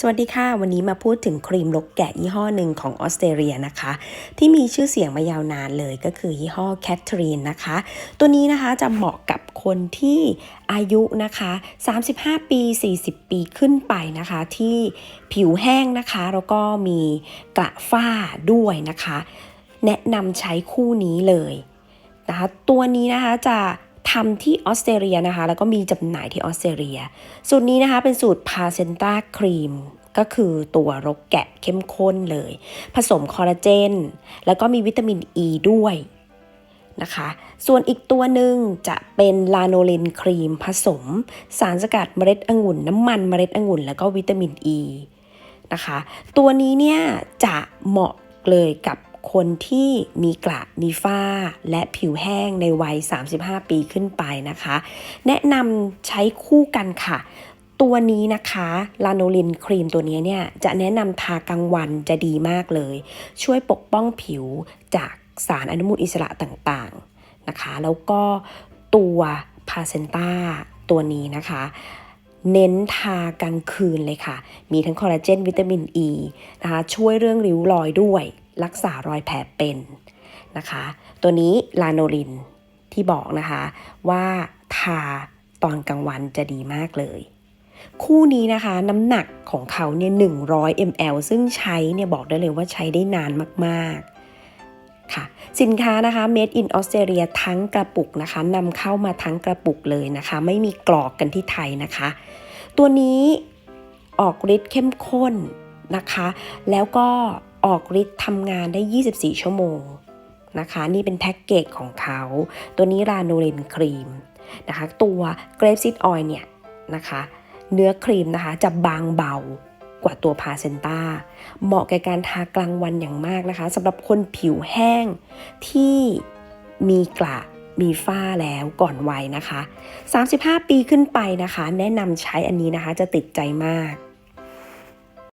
สวัสดีค่ะ วันนี้มาพูดถึงครีมลกแกะยี่ห้อหนึ่งของออสเตรเลียนะคะ ที่มีชื่อเสียงมายาวนานเลยก็คือยี่ห้อแคทเธอรีนนะคะ ตัวนี้นะคะจะเหมาะกับคนที่อายุนะคะ 35 ปี 40 ปีขึ้นไปนะคะ ที่ผิวแห้งนะคะ แล้วก็มีกระฝ้าด้วยนะคะ แนะนำใช้คู่นี้เลยนะคะตัวนี้นะคะจะ ทำที่ออสเตรเลียนะคะ แล้วก็มีจำหน่ายที่ออสเตรเลีย สูตรนี้นะคะเป็นสูตรพาเซนตาครีมก็คือตัวรกแกะเข้มข้นเลย ผสมคอลลาเจน แล้วก็มีวิตามินอ e ีด้วยนะคะ ส่วนอีกตัวหนึ่งจะเป็นลาโนเลนครีม ผสม สารสกัดเมล็ดองุ่น น้ำมันเมล็ดองุ่น แล้วก็วิตามินอ e ีนะคะ ตัวนี้เนี่ยจะเหมาะเลยกับ คนที่มีกระมีฝ้า และผิวแห้งในวัย 35 ปีขึ้นไปนะคะ แนะนำใช้คู่กันค่ะ ตัวนี้นะคะลาโนลินครีมตัวนี้เนี่ยจะแนะนำทากลางวันจะดีมากเลย ช่วยปกป้องผิวจากสารอนุมูลอิสระต่างๆนะคะ แล้วก็ตัวพาเซนต้าตัวนี้นะคะเน้นทากลางคืนเลยค่ะ มีทั้งคอลลาเจนวิตามินอ e ีนะคะ ช่วยเรื่องริ้วรอยด้วย รักษารอยแผลเป็นนะคะ ตัวนี้ลาโนลินที่บอกนะคะว่าทาตอนกลางวันจะดีมากเลย คู่นี้นะคะน้ำหนักของเขาเนี่ย 100 ml ซึ่งใช้เนี่ยบอกได้เลยว่าใช้ได้นานมากๆค่ะ สินค้านะคะ made in Australia ทั้งกระปุกนะคะนำเข้ามาทั้งกระปุกเลยนะคะ ไม่มีกรอกกันที่ไทยนะคะ ตัวนี้ออกฤทธิ์เข้มข้นนะคะ แล้วก็ ออกฤทธิ์ทำงานได้ 24 ชั่วโมงนะคะ นี่เป็นแพ็กเกจของเขา ตัวนี้ราโนเลนครีมนะคะ ตัวเกรฟซิตออยเนี่ยนะคะ เนื้อครีมนะคะจะบางเบากว่าตัวพาเซนต้า เหมาะแก่การทากลางวันอย่างมากนะคะสำหรับคนผิวแห้งที่มีกระมีฝ้าแล้วก่อนวัยนะคะ 35 ปีขึ้นไปนะคะ แนะนำใช้อันนี้นะคะจะติดใจมาก